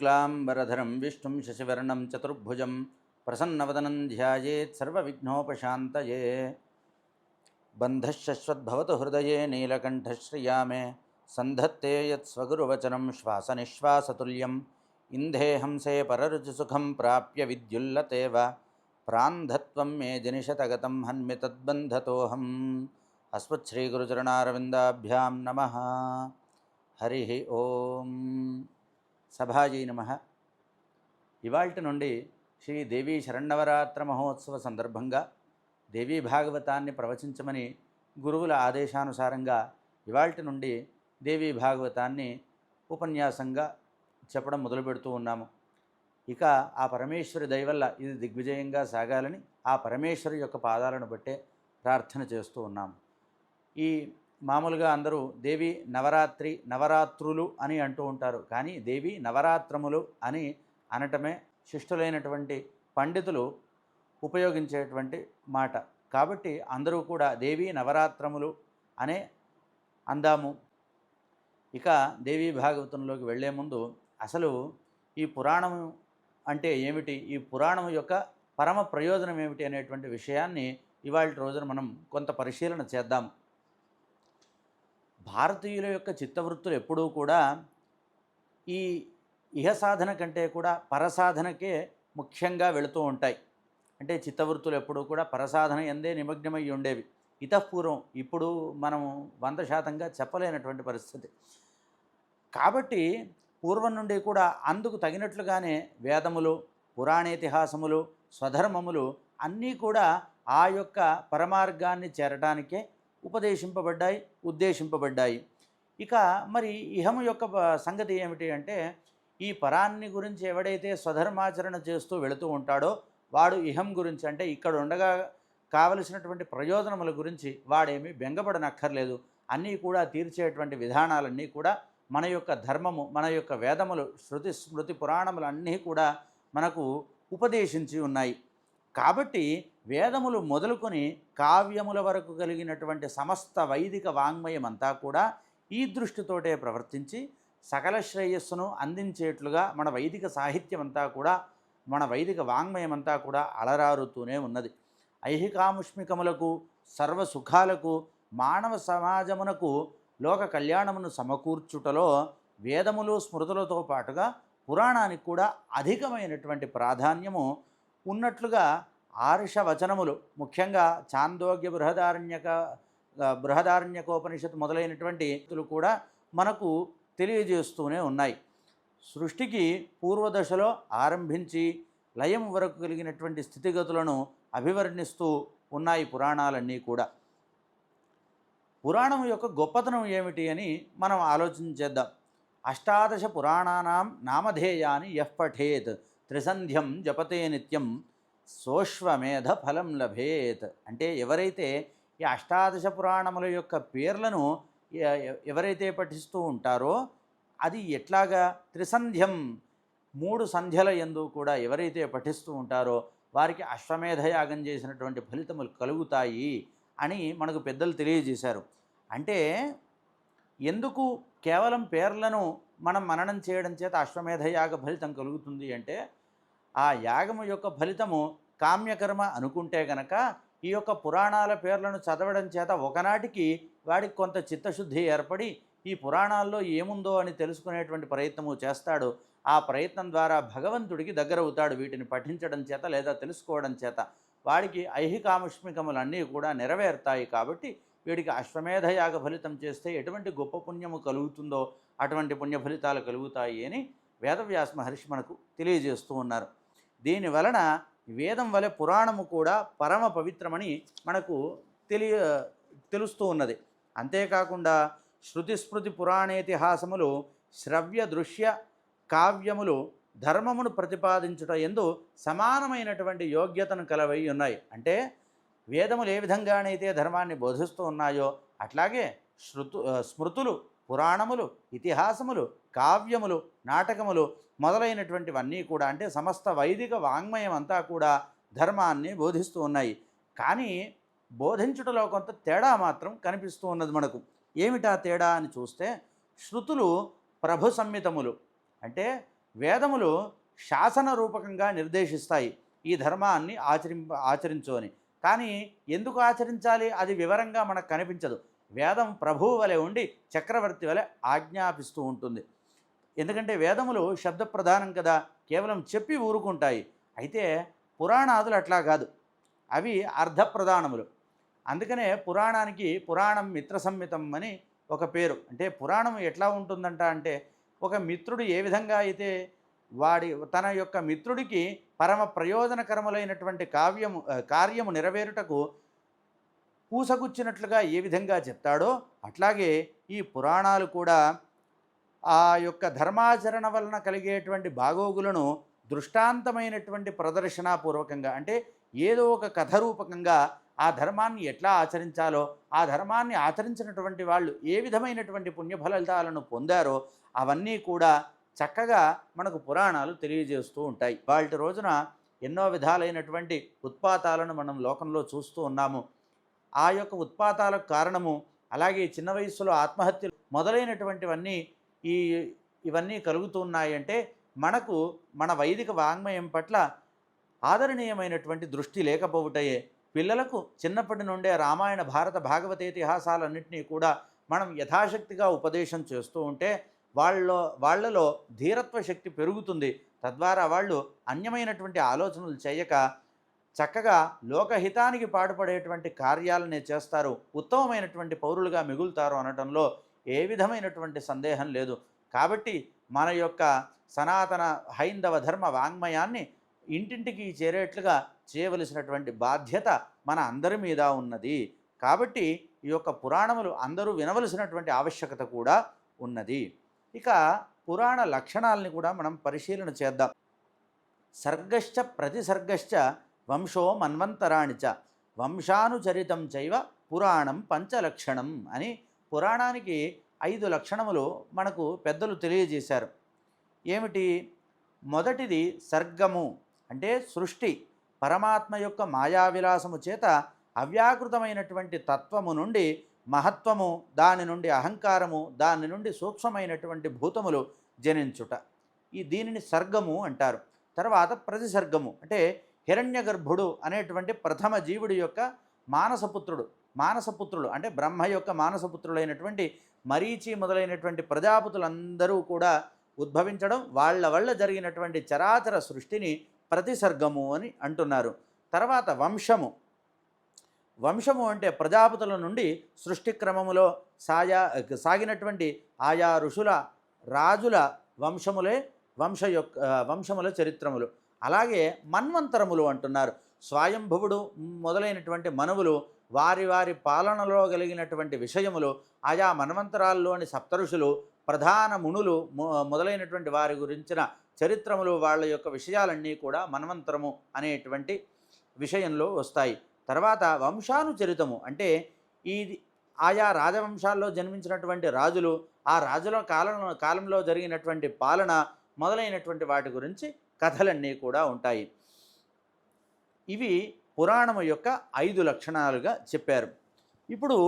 శుక్లాంబరధరం విష్ణుం శశివర్ణం చతుర్భుజం ప్రసన్నవదనం ధ్యాయేత్ సర్వవిఘ్నోపశాంతయే బంధశ్శశ్వద్భవతు హృదయే నీలకంఠశ్రియామే సంధత్తే యత్స్వగురువచనం శ్వాసనిశ్వాసతుల్యం ఇంధేహంసే పరరుచిసుఖం ప్రాప్య విద్యుల్లతేవ ప్రాంధత్వం మే జనిషతగతం హన్మి తద్బంధతోహం అస్మత్శ్రీగురుచరణారవిందాభ్యాం నమ హరి ఓం సభాజీ నమ. ఇవాళ్టి నుండి శ్రీ దేవీ శరణవరాత్ర మహోత్సవ సందర్భంగా దేవీ భాగవతాన్ని ప్రవచించమని గురువుల ఆదేశానుసారంగా ఇవాళ్టి నుండి దేవీ భాగవతాన్ని ఉపన్యాసంగా చెప్పడం మొదలు పెడుతూ ఉన్నాము. ఇక ఆ పరమేశ్వరి దయవల్ల ఇది దిగ్విజయంగా సాగాలని ఆ పరమేశ్వరి యొక్క పాదాలను బట్టే ప్రార్థన చేస్తూ ఉన్నాము. ఈ మామూలుగా అందరూ దేవి నవరాత్రి నవరాత్రులు అని అంటూ ఉంటారు. కానీ దేవి నవరాత్రములు అని అనటమే శిష్టులైనటువంటి పండితులు ఉపయోగించేటువంటి మాట. కాబట్టి అందరూ కూడా దేవి నవరాత్రములు అనే అందాము. ఇక దేవీ భాగవతంలోకి వెళ్ళే ముందు అసలు ఈ పురాణము అంటే ఏమిటి? ఈ పురాణం యొక్క పరమ ప్రయోజనం ఏమిటి అనేటువంటి విషయాన్ని ఇవాళ రోజున మనం కొంత పరిశీలన చేద్దాం. భారతీయుల యొక్క చిత్తవృత్తులు ఎప్పుడూ కూడా ఈ ఇహ సాధన కంటే కూడా పరసాధనకే ముఖ్యంగా వెళుతూ ఉంటాయి. అంటే చిత్తవృత్తులు ఎప్పుడూ కూడా పరసాధన ఎందే నిమగ్నమై ఉండేవి. ఇతపూర్వం ఇప్పుడు మనం వంద శాతంగా చెప్పలేనటువంటి పరిస్థితి. కాబట్టి పూర్వం నుండి కూడా అందుకు తగినట్లుగానే వేదములు పురాణేతిహాసములు స్వధర్మములు అన్నీ కూడా ఆ యొక్క పరమార్గాన్ని చేరటానికే ఉపదేశింపబడ్డాయి ఉద్దేశింపబడ్డాయి. ఇక మరి ఇహము యొక్క సంగతి ఏమిటి అంటే ఈ పరాన్ని గురించి ఎవడైతే స్వధర్మాచరణ చేస్తూ వెళుతూ ఉంటాడో వాడు ఇహం గురించి అంటే ఇక్కడ ఉండగా కావలసినటువంటి ప్రయోజనముల గురించి వాడేమీ బెంగపడనక్కర్లేదు. అన్నీ కూడా తీర్చేటువంటి విధానాలన్నీ కూడా మన యొక్క ధర్మము మన యొక్క వేదములు శృతి స్మృతి పురాణములు అన్నీ కూడా మనకు ఉపదేశించి ఉన్నాయి. కాబట్టి వేదములు మొదలుకొని కావ్యముల వరకు కలిగినటువంటి సమస్త వైదిక వాంగ్మయం అంతా కూడా ఈ దృష్టితోటే ప్రవర్తించి సకల శ్రేయస్సును అందించేట్లుగా మన వైదిక సాహిత్యం అంతా కూడా మన వైదిక వాంగ్మయం అంతా కూడా అలరారుతూనే ఉన్నది. ఐహికాముష్మికములకు సర్వ సుఖాలకు మానవ సమాజమునకు లోక కళ్యాణమును సమకూర్చుటలో వేదములు స్మృతులతో పాటుగా పురాణానికి కూడా అధికమైనటువంటి ప్రాధాన్యము ఉన్నట్లుగా ఆర్ష వచనములు ముఖ్యంగా చాందోగ్య బృహదారణ్యక బృహదారణ్యకోపనిషత్తు మొదలైనటువంటి కూడా మనకు తెలియజేస్తూనే ఉన్నాయి. సృష్టికి పూర్వదశలో ఆరంభించి లయం వరకు కలిగినటువంటి స్థితిగతులను అభివర్ణిస్తూ ఉన్నాయి పురాణాలన్నీ కూడా. పురాణం యొక్క గొప్పతనం ఏమిటి అని మనం ఆలోచించేద్దాం అష్టాదశ పురాణానాం నామధేయాన్ని ఎఫ్ పఠేత్. త్రిసంధ్యం జపతే నిత్యం సోష్వమేధ ఫలం లభేత్. అంటే ఎవరైతే ఈ అష్టాదశ పురాణముల యొక్క పేర్లను ఎవరైతే పఠిస్తూ ఉంటారో అది ఎట్లాగా త్రిసంధ్యం మూడు సంధ్యల ఎందు కూడా ఎవరైతే పఠిస్తూ ఉంటారో వారికి అశ్వమేధ యాగం చేసినటువంటి ఫలితములు కలుగుతాయి అని మనకు పెద్దలు తెలియజేశారు. అంటే ఎందుకు కేవలం పేర్లను మనం మననం చేయడం చేత అశ్వమేధ యాగ ఫలితం కలుగుతుంది అంటే ఆ యాగము యొక్క ఫలితము కామ్యకర్మ అనుకుంటే గనక ఈ యొక్క పురాణాల పేర్లను చదవడం చేత ఒకనాటికి వాడికి కొంత చిత్తశుద్ధి ఏర్పడి ఈ పురాణాల్లో ఏముందో అని తెలుసుకునేటువంటి ప్రయత్నము చేస్తాడు. ఆ ప్రయత్నం ద్వారా భగవంతుడికి దగ్గరవుతాడు వీటిని పఠించడం చేత లేదా తెలుసుకోవడం చేత. వాడికి ఐహికాముష్మికములన్నీ కూడా నెరవేరుతాయి కాబట్టి వీడికి అశ్వమేధ యాగ ఫలితం చేస్తే ఎటువంటి గొప్ప పుణ్యము కలుగుతుందో అటువంటి పుణ్య ఫలితాలు కలుగుతాయి అని వేదవ్యాస మహర్షి మనకు తెలియజేస్తూ ఉన్నారు. దీని వలన వేదం వలె పురాణము కూడా పరమ పవిత్రమని మనకు తెలియ తెలుస్తూ ఉన్నది. అంతేకాకుండా శృతి స్మృతి పురాణేతిహాసములు శ్రవ్య దృశ్య కావ్యములు ధర్మమును ప్రతిపాదించుట ఎందు సమానమైనటువంటి యోగ్యతను కలవై ఉన్నాయి. అంటే వేదములు ఏ విధంగానైతే ధర్మాన్ని బోధిస్తూ ఉన్నాయో అట్లాగే శృతు స్మృతులు పురాణములు ఇతిహాసములు కావ్యములు నాటకములు మొదలైనటువంటివన్నీ కూడా అంటే సమస్త వైదిక వాంగ్మయం అంతా కూడా ధర్మాన్ని బోధిస్తూ ఉన్నాయి. కానీ బోధించుటలో కొంత తేడా మాత్రం కనిపిస్తూ ఉన్నది మనకు. ఏమిటా తేడా అని చూస్తే శృతులు ప్రభు సంహితములు అంటే వేదములు శాసన రూపకంగా నిర్దేశిస్తాయి. ఈ ధర్మాన్ని ఆచరింప ఆచరించు అని. కానీ ఎందుకు ఆచరించాలి? అది వివరంగా మనకు కనిపించదు. వేదం ప్రభువు వలె ఉండి చక్రవర్తి వలె ఆజ్ఞాపిస్తూ ఉంటుంది. ఎందుకంటే వేదములు శబ్ద ప్రధానం కదా కేవలం చెప్పి ఊరుకుంటాయి. అయితే పురాణాదులు అట్లా కాదు. అవి అర్ధప్రధానములు. అందుకనే పురాణానికి పురాణం మిత్ర సంహితం అని ఒక పేరు. అంటే పురాణం ఎట్లా ఉంటుందంట అంటే ఒక మిత్రుడు ఏ విధంగా అయితే వాడి తన యొక్క మిత్రుడికి పరమ ప్రయోజనకరములైనటువంటి కావ్యము కార్యము నెరవేరుటకు పూసగుచ్చినట్లుగా ఏ విధంగా చెప్తాడో అట్లాగే ఈ పురాణాలు కూడా ఆ యొక్క ధర్మాచరణ వలన కలిగేటువంటి బాగోగులను దృష్టాంతమైనటువంటి ప్రదర్శనాపూర్వకంగా అంటే ఏదో ఒక కథ రూపకంగా ఆ ధర్మాన్ని ఎట్లా ఆచరించాలో ఆ ధర్మాన్ని ఆచరించినటువంటి వాళ్ళు ఏ విధమైనటువంటి పుణ్యఫలితాలను పొందారో అవన్నీ కూడా చక్కగా మనకు పురాణాలు తెలియజేస్తూ ఉంటాయి. వాటి రోజున ఎన్నో విధాలైనటువంటి ఉత్పాతాలను మనం లోకంలో చూస్తూ ఉన్నాము. ఆ యొక్క ఉత్పాతాలకు కారణము అలాగే చిన్న వయసులో ఆత్మహత్యలు మొదలైనటువంటివన్నీ ఈ ఇవన్నీ కలుగుతున్నాయంటే మనకు మన వైదిక వాంగ్మయం పట్ల ఆదరణీయమైనటువంటి దృష్టి లేకపోవుటయే. పిల్లలకు చిన్నప్పటి నుండే రామాయణ భారత భాగవత ఇతిహాసాలన్నింటినీ కూడా మనం యథాశక్తిగా ఉపదేశం చేస్తూ ఉంటే వాళ్ళలో వాళ్ళలో ధీరత్వ శక్తి పెరుగుతుంది. తద్వారా వాళ్ళు అన్యమైనటువంటి ఆలోచనలు చేయక చక్కగా లోకహితానికి పాటుపడేటువంటి కార్యాలనే చేస్తారు. ఉత్తమమైనటువంటి పౌరులుగా మిగులుతారు అనటంలో ఏ విధమైనటువంటి సందేహం లేదు. కాబట్టి మన యొక్క సనాతన హైందవ ధర్మ వాంగ్మయాన్ని ఇంటింటికి చేరేట్లుగా చేయవలసినటువంటి బాధ్యత మన అందరి మీద ఉన్నది. కాబట్టి ఈ యొక్క పురాణములు అందరూ వినవలసినటువంటి ఆవశ్యకత కూడా ఉన్నది. ఇక పురాణ లక్షణాలని కూడా మనం పరిశీలన చేద్దాం. సర్గశ్చ ప్రతిసర్గశ్చ వంశో మన్వంతరాణి చ వంశానుచరితం చైవ పురాణం పంచలక్షణం అని పురాణానికి ఐదు లక్షణములు మనకు పెద్దలు తెలియజేశారు. ఏమిటి? మొదటిది సర్గము అంటే సృష్టి పరమాత్మ యొక్క మాయావిలాసము చేత అవ్యాకృతమైనటువంటి తత్వము నుండి మహత్వము దాని నుండి అహంకారము దాని నుండి సూక్ష్మమైనటువంటి భూతములు జనించుట. ఈ దీనిని సర్గము అంటారు. తర్వాత ప్రతిసర్గము అంటే హిరణ్యగర్భుడు అనేటువంటి ప్రథమ జీవుడి యొక్క మానసపుత్రుడు మానసపుత్రులు అంటే బ్రహ్మ యొక్క మానసపుత్రులైనటువంటి మరీచి మొదలైనటువంటి ప్రజాపతులందరూ కూడా ఉద్భవించడం వాళ్ళ వల్ల జరిగినటువంటి చరాచర సృష్టిని ప్రతిసర్గము అని అంటున్నారు. తర్వాత వంశము. వంశము అంటే ప్రజాపతుల నుండి సృష్టి క్రమములో సాయా సాగినటువంటి ఆయా ఋషుల రాజుల వంశములే వంశ యొక్క వంశముల చరిత్రములు. అలాగే మన్వంతరములు అంటున్నారు. స్వయంభువుడు మొదలైనటువంటి మనువులు వారి వారి పాలనలో కలిగినటువంటి విషయములు ఆయా మన్వంతరాల్లోని సప్తరుషులు ప్రధాన మునులు మొ- మొదలైనటువంటి వారి గురించిన చరిత్రములు వాళ్ళ యొక్క విషయాలన్నీ కూడా మన్వంతరము అనేటువంటి విషయంలో వస్తాయి. తర్వాత వంశానుచరితము అంటే ఈ ఆయా రాజవంశాల్లో జన్మించినటువంటి రాజులు ఆ రాజుల కాలంలో కాలంలో జరిగినటువంటి పాలన మొదలైనటువంటి వాటి గురించి కథలన్నీ కూడా ఉంటాయి. ఇవి పురాణము యొక్క ఐదు లక్షణాలుగా చెప్పారు. ఇప్పుడు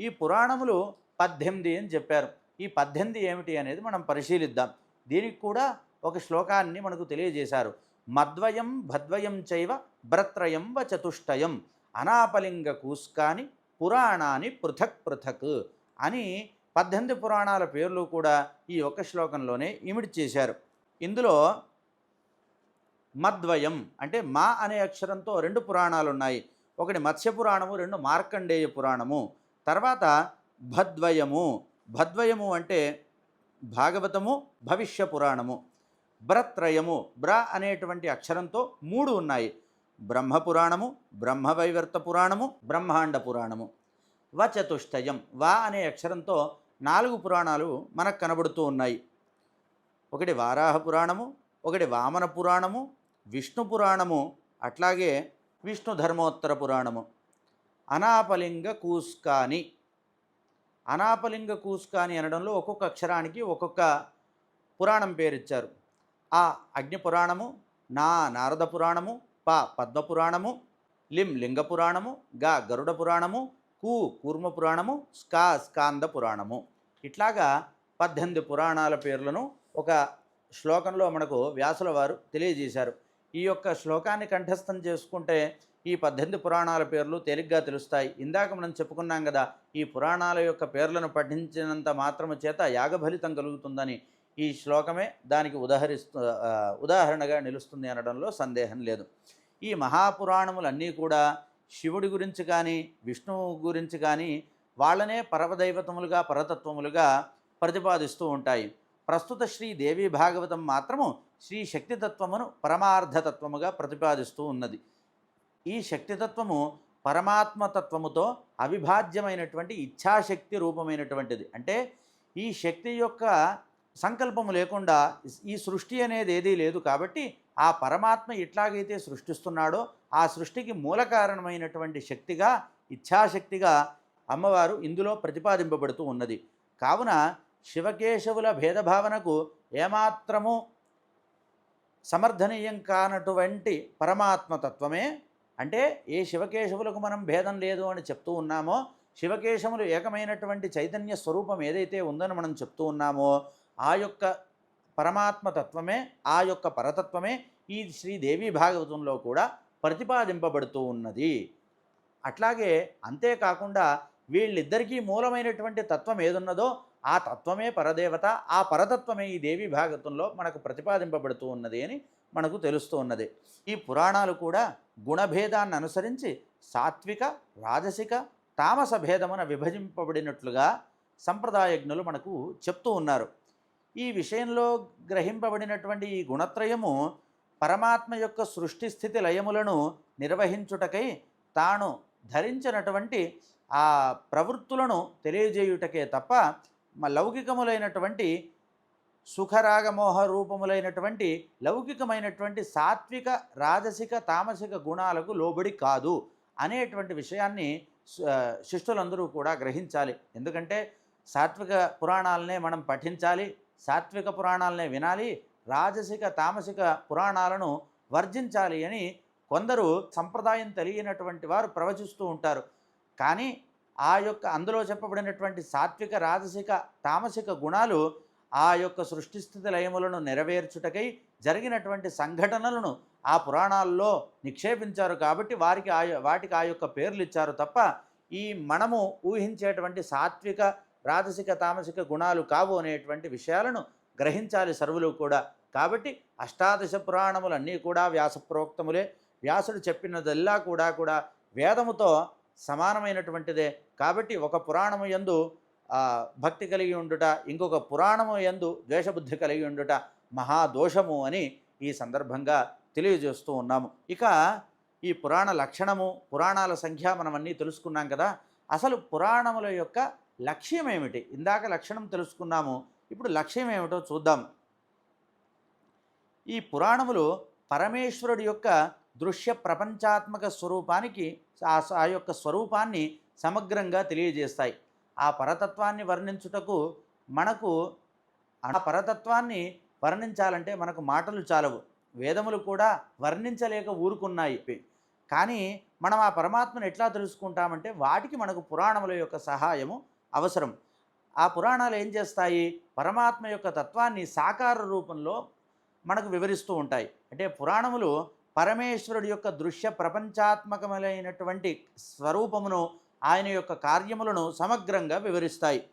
ఈ పురాణములు పద్దెనిమిది అని చెప్పారు. ఈ పద్దెనిమిది ఏమిటి అనేది మనం పరిశీలిద్దాం. దీనికి కూడా ఒక శ్లోకాన్ని మనకు తెలియజేశారు. మద్వయం భద్వయం చైవ భ్రత్రయం వ చతుష్టయం అనాపలింగ కూస్కాని పురాణాన్ని పృథక్ పృథక్ అని పద్దెనిమిది పురాణాల పేర్లు కూడా ఈ ఒక్క శ్లోకంలోనే ఇమిడి చేశారు. ఇందులో మద్వయం అంటే మా అనే అక్షరంతో రెండు పురాణాలు ఉన్నాయి ఒకటి మత్స్య పురాణము రెండు మార్కండేయ పురాణము. తర్వాత భద్వయము. భద్వయము అంటే భాగవతము భవిష్య పురాణము. బ్రత్రయము బ్ర అనేటువంటి అక్షరంతో మూడు ఉన్నాయి. బ్రహ్మపురాణము బ్రహ్మవైవర్త పురాణము బ్రహ్మాండ పురాణము. వచతుష్టయం వా అనే అక్షరంతో నాలుగు పురాణాలు మనకు కనబడుతూ ఉన్నాయి. ఒకటి వారాహ పురాణము ఒకటి వామన పురాణము విష్ణు పురాణము అట్లాగే విష్ణు ధర్మోత్తర పురాణము. అనాపలింగ కూస్కాని. అనాపలింగ కూస్కాని అనడంలో ఒక్కొక్క అక్షరానికి ఒక్కొక్క పురాణం పేరిచ్చారు. ఆ అగ్ని పురాణము నా నారద పురాణము ప పద్మ పురాణము లిం లింగ పురాణము గా గరుడ పురాణము కు కూర్మ పురాణము స్కా స్కాంద పురాణము. ఇట్లాగా పద్దెనిమిది పురాణాల పేర్లను ఒక శ్లోకంలో మనకు వ్యాసుల వారు తెలియజేశారు. ఈ యొక్క శ్లోకాన్ని కంఠస్థం చేసుకుంటే ఈ పద్దెనిమిది పురాణాల పేర్లు తేలిగ్గా తెలుస్తాయి. ఇందాక మనం చెప్పుకున్నాం కదా ఈ పురాణాల యొక్క పేర్లను పఠించినంత మాత్రము చేత యాగఫలితం కలుగుతుందని ఈ శ్లోకమే దానికి ఉదాహరిస్తు ఉదాహరణగా నిలుస్తుంది అనడంలో సందేహం లేదు. ఈ మహాపురాణములన్నీ కూడా శివుడి గురించి కానీ విష్ణువు గురించి కానీ వాళ్ళనే పరమదైవతములుగా పరతత్వములుగా ప్రతిపాదిస్తూ ఉంటాయి. ప్రస్తుత శ్రీ దేవి భాగవతం మాత్రము శ్రీ శక్తితత్వమును పరమార్థతత్వముగా ప్రతిపాదిస్తూ ఉన్నది. ఈ శక్తితత్వము పరమాత్మతత్వముతో అవిభాజ్యమైనటువంటి ఇచ్ఛాశక్తి రూపమైనటువంటిది. అంటే ఈ శక్తి యొక్క సంకల్పము లేకుండా ఈ సృష్టి అనేది ఏదీ లేదు కాబట్టి ఆ పరమాత్మ ఎట్లాగైతే సృష్టిస్తున్నాడో ఆ సృష్టికి మూల కారణమైనటువంటి శక్తిగా ఇచ్ఛాశక్తిగా అమ్మవారు ఇందులో ప్రతిపాదింపబడుతూ ఉన్నది. కావున శివకేశవుల భేదభావనకు ఏమాత్రము సమర్థనీయం కానటువంటి పరమాత్మతత్వమే. అంటే ఏ శివకేశవులకు మనం భేదం లేదు అని చెప్తూ ఉన్నామో శివకేశములు ఏకమైనటువంటి చైతన్య స్వరూపం ఏదైతే ఉందని మనం చెప్తూ ఉన్నామో ఆ యొక్క పరమాత్మతత్వమే ఆ యొక్క పరతత్వమే ఈ శ్రీదేవి భాగవతంలో కూడా ప్రతిపాదింపబడుతూ ఉన్నది. అట్లాగే అంతేకాకుండా వీళ్ళిద్దరికీ మూలమైనటువంటి తత్వం ఏదున్నదో ఆ తత్వమే పరదేవత ఆ పరతత్వమే ఈ దేవి భాగత్వంలో మనకు ప్రతిపాదింపబడుతూ ఉన్నది అని మనకు తెలుస్తూ ఉన్నది. ఈ పురాణాలు కూడా గుణభేదాన్ని అనుసరించి సాత్విక రాజసిక తామస భేదమున విభజింపబడినట్లుగా సంప్రదాయజ్ఞులు మనకు చెప్తూ ఉన్నారు. ఈ విషయంలో గ్రహింపబడినటువంటి ఈ గుణత్రయము పరమాత్మ యొక్క సృష్టి స్థితి లయములను నిర్వహించుటకై తాను ధరించినటువంటి ఆ ప్రవృత్తులను తెలియజేయుటకే తప్ప మా లౌకికములైనటువంటి సుఖరాగమోహ రూపములైనటువంటి లౌకికమైనటువంటి సాత్విక రాజసిక తామసిక గుణాలకు లోబడి కాదు అనేటువంటి విషయాన్ని శిష్యులందరూ కూడా గ్రహించాలి. ఎందుకంటే సాత్విక పురాణాలనే మనం పఠించాలి సాత్విక పురాణాలనే వినాలి రాజసిక తామసిక పురాణాలను వర్జించాలి అని కొందరు సంప్రదాయం తెలియనటువంటి వారు ప్రవచిస్తూ ఉంటారు. కానీ ఆ యొక్క అందులో చెప్పబడినటువంటి సాత్విక రాజసిక తామసిక గుణాలు ఆ యొక్క సృష్టిస్థితి లయములను నెరవేర్చుటకై జరిగినటువంటి సంఘటనలను ఆ పురాణాల్లో నిక్షేపించారు కాబట్టి వారికి ఆ వాటికి ఆ యొక్క పేర్లు ఇచ్చారు తప్ప ఈ మనము ఊహించేటువంటి సాత్విక రాజసిక తామసిక గుణాలు కావు అనేటువంటి విషయాలను గ్రహించాలి సర్వులు కూడా. కాబట్టి అష్టాదశ పురాణములన్నీ కూడా వ్యాసప్రోక్తములే. వ్యాసుడు చెప్పినదల్లా కూడా కూడా వేదముతో సమానమైనటువంటిదే. కాబట్టి ఒక పురాణము యందు భక్తి కలిగి ఉండుట ఇంకొక పురాణము యందు ద్వేషబుద్ధి కలిగి ఉండుట మహాదోషము అని ఈ సందర్భంగా తెలియజేస్తూ ఉన్నాము. ఇక ఈ పురాణ లక్షణము పురాణాల సంఖ్య మనం అన్నీ తెలుసుకున్నాం కదా. అసలు పురాణముల యొక్క లక్ష్యం ఏమిటి ఇందాక లక్షణం తెలుసుకున్నాము. ఇప్పుడు లక్ష్యం ఏమిటో చూద్దాం. ఈ పురాణములు పరమేశ్వరుడి యొక్క దృశ్య ప్రపంచాత్మక స్వరూపానికి ఆ ఆ యొక్క స్వరూపాన్ని సమగ్రంగా తెలియజేస్తాయి. ఆ పరతత్వాన్ని వర్ణించుటకు మనకు ఆ పరతత్వాన్ని వర్ణించాలంటే మనకు మాటలు చాలవు. వేదములు కూడా వర్ణించలేక ఊరుకున్నాయి. కానీ మనం ఆ పరమాత్మను ఎట్లా తెలుసుకుంటామంటే వాటికి మనకు పురాణముల యొక్క సహాయము అవసరం. ఆ పురాణాలు ఏం చేస్తాయి? పరమాత్మ యొక్క తత్వాన్ని సాకార రూపంలో మనకు వివరిస్తూ ఉంటాయి. అంటే పురాణములు పరమేశ్వరుడి యొక్క దృశ్య ప్రపంచాత్మకమైనటువంటి స్వరూపమును ఆయన యొక్క కార్యములను సమగ్రంగా వివరిస్తాయి.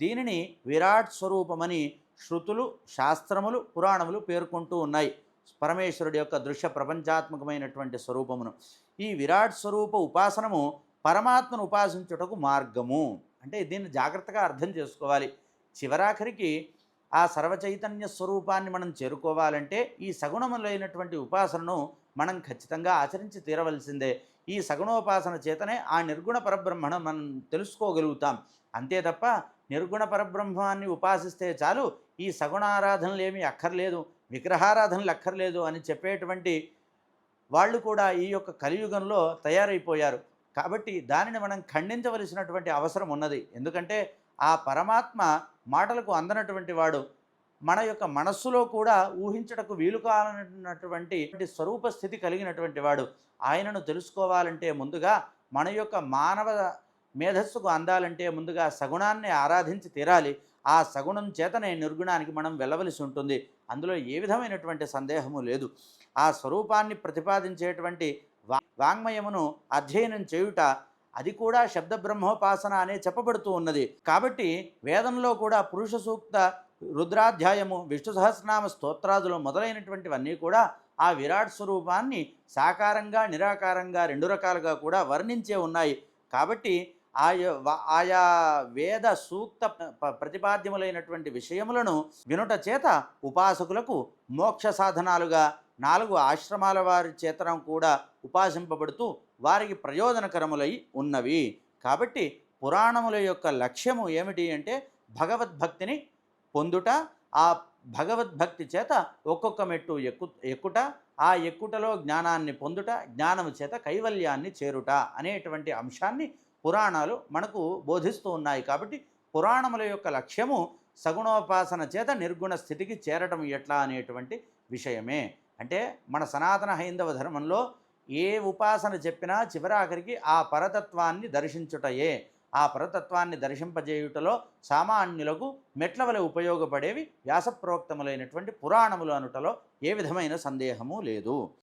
దీనిని విరాట్ స్వరూపమని శృతులు శాస్త్రములు పురాణములు పేర్కొంటూ ఉన్నాయి. పరమేశ్వరుడి యొక్క దృశ్య ప్రపంచాత్మకమైనటువంటి స్వరూపమును. ఈ విరాట్ స్వరూప ఉపాసనము పరమాత్మను ఉపాసించుటకు మార్గము. అంటే దీన్ని జాగ్రత్తగా అర్థం చేసుకోవాలి. చివరాఖరికి ఆ సర్వచైతన్య స్వరూపాన్ని మనం చేరుకోవాలంటే ఈ సగుణములైనటువంటి ఉపాసనను మనం ఖచ్చితంగా ఆచరించి తీరవలసిందే. ఈ సగుణోపాసన చేతనే ఆ నిర్గుణ పరబ్రహ్మను మనం తెలుసుకోగలుగుతాం. అంతే తప్ప నిర్గుణ పరబ్రహ్మాన్ని ఉపాసిస్తే చాలు ఈ సగుణారాధనలు ఏమీ అక్కర్లేదు విగ్రహారాధనలు అక్కర్లేదు అని చెప్పేటువంటి వాళ్ళు కూడా ఈ యొక్క కలియుగంలో తయారైపోయారు. కాబట్టి దానిని మనం ఖండించవలసినటువంటి అవసరం ఉన్నది. ఎందుకంటే ఆ పరమాత్మ మాటలకు అందనటువంటి వాడు. మన యొక్క మనస్సులో కూడా ఊహించటకు వీలు కానటువంటి స్వరూప స్థితి కలిగినటువంటి వాడు. ఆయనను తెలుసుకోవాలంటే ముందుగా మన యొక్క మానవ మేధస్సుకు అందాలంటే ముందుగా సగుణాన్ని ఆరాధించి తీరాలి. ఆ సగుణం చేతనే నిర్గుణానికి మనం వెళ్ళవలసి ఉంటుంది. అందులో ఏ విధమైనటువంటి సందేహము లేదు. ఆ స్వరూపాన్ని ప్రతిపాదించేటువంటి వా వాంగ్మయమును అధ్యయనం చేయుట అది కూడా శబ్ద బ్రహ్మోపాసన అనే చెప్పబడుతూ ఉన్నది. కాబట్టి వేదంలో కూడా పురుష సూక్త రుద్రాధ్యాయము విష్ణు సహస్రనామ స్తోత్రాదులు మొదలైనటువంటివన్నీ కూడా ఆ విరాట్ స్వరూపాన్ని సాకారంగా నిరాకారంగా రెండు రకాలుగా కూడా వర్ణించే ఉన్నాయి. కాబట్టి ఆయా ఆయా వేద సూక్త ప- ప్రతిపాద్యములైనటువంటి విషయములను వినుట చేత ఉపాసకులకు మోక్ష సాధనాలుగా నాలుగు ఆశ్రమాల వారి చేతనం కూడా ఉపాసింపబడుతూ వారికి ప్రయోజనకరములై ఉన్నవి. కాబట్టి పురాణముల యొక్క లక్ష్యము ఏమిటి అంటే భగవద్భక్తిని పొందుట ఆ భగవద్భక్తి చేత ఒక్కొక్క మెట్టు ఎక్కు ఎక్కుట ఆ ఎక్కుటలో జ్ఞానాన్ని పొందుట జ్ఞానము చేత కైవల్యాన్ని చేరుట అనేటువంటి అంశాన్ని పురాణాలు మనకు బోధిస్తూ ఉన్నాయి. కాబట్టి పురాణముల యొక్క లక్ష్యము సగుణోపాసన చేత నిర్గుణ స్థితికి చేరటం ఎట్లా అనేటువంటి విషయమే. అంటే మన సనాతన హైందవ ధర్మంలో ఏ ఉపాసన చెప్పినా చివరాఖరికి ఆ పరతత్వాన్ని దర్శించుటయే. ఆ పరతత్వాన్ని దర్శింపజేయుటలో సామాన్యులకు మెట్ల వలె ఉపయోగపడేవి వ్యాసప్రోక్తములైనటువంటి పురాణములు అనుటలో ఏ విధమైన సందేహము లేదు.